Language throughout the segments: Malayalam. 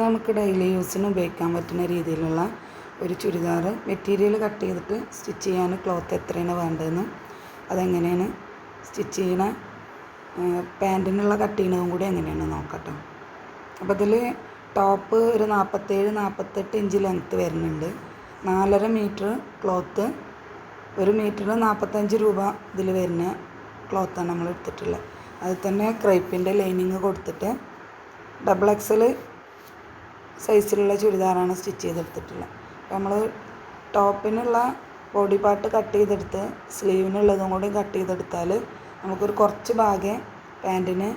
നമുക്ക് ഡെയിലി യൂസിന് ഉപയോഗിക്കാൻ പറ്റുന്ന രീതിയിലുള്ള ഒരു ചുരിദാർ മെറ്റീരിയൽ കട്ട് ചെയ്തിട്ട് സ്റ്റിച്ച് ചെയ്യാൻ ക്ലോത്ത് എത്രയാണ് വേണ്ടതെന്ന് അതെങ്ങനെയാണ് സ്റ്റിച്ച് ചെയ്യണ പാന്റിനുള്ള കട്ട് ചെയ്യണതും കൂടി എങ്ങനെയാണ് നോക്കട്ടോ. അപ്പോൾ ഇതിൽ ടോപ്പ് ഒരു നാൽപ്പത്തേഴ് നാൽപ്പത്തെട്ട് ഇഞ്ച് ലെങ്ത്ത് വരുന്നുണ്ട്. നാലര മീറ്റർ ക്ലോത്ത് ഒരു മീറ്ററിന് നാൽപ്പത്തഞ്ച് രൂപ ഇതിൽ വരുന്ന ക്ലോത്താണ് നമ്മൾ എടുത്തിട്ടുള്ളത്. അതിൽ തന്നെ ക്രൈപ്പിന്റെ ലൈനിങ് കൊടുത്തിട്ട് ഡബിൾ എക്സൽ സൈസിലുള്ള ചുരിദാറാണ് സ്റ്റിച്ച് ചെയ്തെടുത്തിട്ടുള്ളത്. നമ്മൾ ടോപ്പിനുള്ള ബോഡി പാർട്ട് കട്ട് ചെയ്തെടുത്ത് സ്ലീവിനുള്ളതും കൂടി കട്ട് ചെയ്തെടുത്താൽ നമുക്കൊരു കുറച്ച് ഭാഗേ പാന്റിന്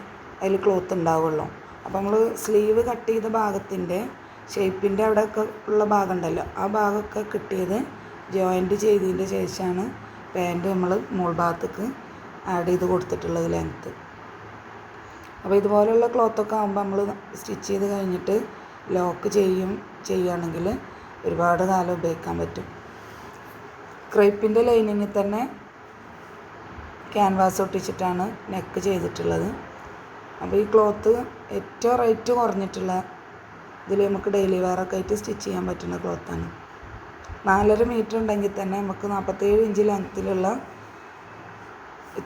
അതിൽ ക്ലോത്ത് ഉണ്ടാവുള്ളൂ. അപ്പോൾ നമ്മൾ സ്ലീവ് കട്ട് ചെയ്ത ഭാഗത്തിന്റെ ഷേപ്പിന്റെ അവിടെയൊക്കെ ഉള്ള ഭാഗം ഉണ്ടല്ലോ ആ ഭാഗമൊക്കെ കിട്ടിയത് ജോയിന്റ് ചെയ്തതിന്റെ ശേഷമാണ് പാന്റ് നമ്മൾ മുകൾ ഭാഗത്തേക്ക് ആഡ് ചെയ്ത് കൊടുത്തിട്ടുള്ളത് ലെങ്ത്ത് അപ്പോൾ ഇതുപോലെയുള്ള ക്ലോത്തൊക്കെ ആകുമ്പോൾ നമ്മൾ സ്റ്റിച്ച് ചെയ്ത് കഴിഞ്ഞിട്ട് ലോക്ക് ചെയ്യും ചെയ്യുകയാണെങ്കിൽ ഒരുപാട് കാലം ഉപയോഗിക്കാൻ പറ്റും. ക്രൈപ്പിന്റെ ലൈനിങ്ങിൽ തന്നെ ക്യാൻവാസ് ഒട്ടിച്ചിട്ടാണ് നെക്ക് ചെയ്തിട്ടുള്ളത്. അപ്പോൾ ഈ ക്ലോത്ത് ഏറ്റവും റേറ്റ് കുറഞ്ഞിട്ടുള്ള ഇതിൽ നമുക്ക് ഡെയിലി വെയറൊക്കെ ആയിട്ട് സ്റ്റിച്ച് ചെയ്യാൻ പറ്റുന്ന ക്ലോത്താണ്. നാലര മീറ്റർ ഉണ്ടെങ്കിൽ തന്നെ നമുക്ക് നാൽപ്പത്തേഴ് ഇഞ്ച് ലെങ്ത്തിലുള്ള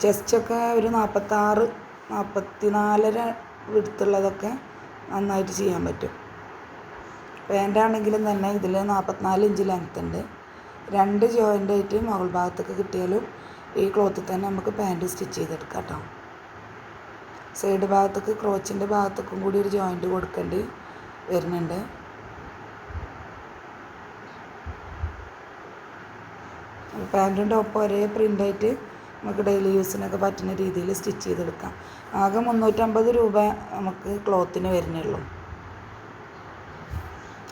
ചെസ്റ്റൊക്കെ ഒരു നാൽപ്പത്താറ് നാൽപ്പത്തി നാലര വിടുത്തുള്ളതൊക്കെ നന്നായിട്ട് ചെയ്യാൻ പറ്റും. പാന്റാണെങ്കിലും തന്നെ ഇതിൽ നാൽപ്പത്തിനാല് ഇഞ്ച് ലെങ്ത് ഉണ്ട്. രണ്ട് ജോയിന്റ് ആയിട്ട് മുകൾ ഭാഗത്തൊക്കെ കിട്ടിയാലും ഈ ക്ലോത്തിൽ തന്നെ നമുക്ക് പാന്റ് സ്റ്റിച്ച് ചെയ്തെടുക്കാം കേട്ടോ. സൈഡ് ഭാഗത്തേക്ക് ക്രോച്ചിന്റെ ഭാഗത്തേക്കും കൂടി ഒരു ജോയിന്റ് കൊടുക്കേണ്ടി വരുന്നുണ്ട്. പാന്റും ടോപ്പും ഒരേ പ്രിന്റായിട്ട് നമുക്ക് ഡെയിലി യൂസിനൊക്കെ പറ്റുന്ന രീതിയിൽ സ്റ്റിച്ച് ചെയ്തെടുക്കാം. ആകെ മുന്നൂറ്റമ്പത് രൂപ നമുക്ക് ക്ലോത്തിന് വരുന്നുള്ളൂ.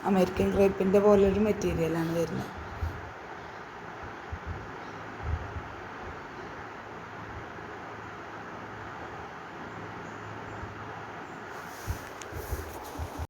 അമേരിക്കൻ ക്രേപ്പിന്റെ പോലൊരു മെറ്റീരിയലാണ് വരുന്നത്.